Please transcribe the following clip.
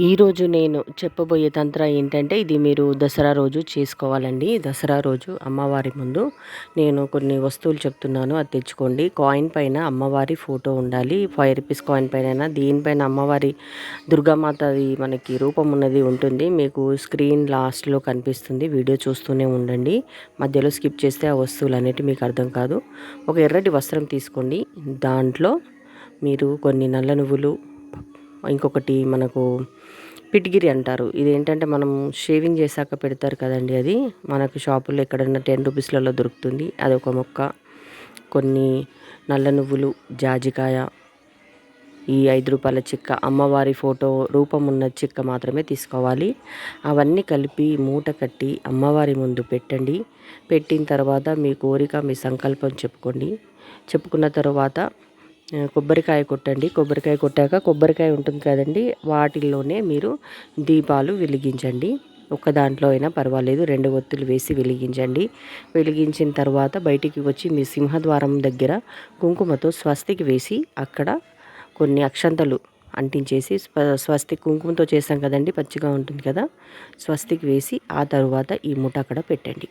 ఈరోజు నేను చెప్పబోయే తంత్ర ఏంటంటే ఇది మీరు దసరా రోజు చేసుకోవాలండి. దసరా రోజు అమ్మవారి ముందు నేను కొన్ని వస్తువులు చెప్తున్నాను. అది తెచ్చుకోండి. కాయిన్ పైన అమ్మవారి ఫోటో ఉండాలి. ఫైవ్ రూపీస్ కాయిన్ పైన దీనిపైన అమ్మవారి దుర్గామాతది మనకి రూపం ఉన్నది ఉంటుంది. మీకు స్క్రీన్ లాస్ట్లో కనిపిస్తుంది. వీడియో చూస్తూనే ఉండండి. మధ్యలో స్కిప్ చేస్తే ఆ వస్తువులు అనేవి మీకు అర్థం కాదు. ఒక ఎర్రటి వస్త్రం తీసుకోండి. దాంట్లో మీరు కొన్ని నల్ల నువ్వులు ఇంకొకటి మనకు పిటిగిరి అంటారు. ఇది ఏంటంటే మనం షేవింగ్ చేశాక పెడతారు కదండి అది. మనకు షాపుల్లో ఎక్కడన్నా టెన్ రూపీస్లలో దొరుకుతుంది. అది ఒక మొక్క. కొన్ని నల్ల నువ్వులు జాజికాయ ఈ ఐదు రూపాయల చిక్క అమ్మవారి ఫోటో రూపం ఉన్న చిక్క మాత్రమే తీసుకోవాలి. అవన్నీ కలిపి మూట కట్టి అమ్మవారి ముందు పెట్టండి. పెట్టిన తర్వాత మీ కోరిక మీ సంకల్పం చెప్పుకోండి. చెప్పుకున్న తర్వాత కొబ్బరికాయ కొట్టండి. కొబ్బరికాయ కొట్టాక కొబ్బరికాయ ఉంటుంది కదండి వాటిల్లోనే మీరు దీపాలు వెలిగించండి. ఒక దాంట్లో అయినా పర్వాలేదు రెండు ఒత్తులు వేసి వెలిగించండి. వెలిగించిన తర్వాత బయటికి వచ్చి మీ సింహద్వారం దగ్గర కుంకుమతో స్వస్తికి వేసి అక్కడ కొన్ని అక్షంతలు అంటించేసి స్వస్తి కుంకుమతో చేస్తాం కదండి పచ్చిగా ఉంటుంది కదా స్వస్తికి వేసి ఆ తరువాత ఈ మూట అక్కడ పెట్టండి.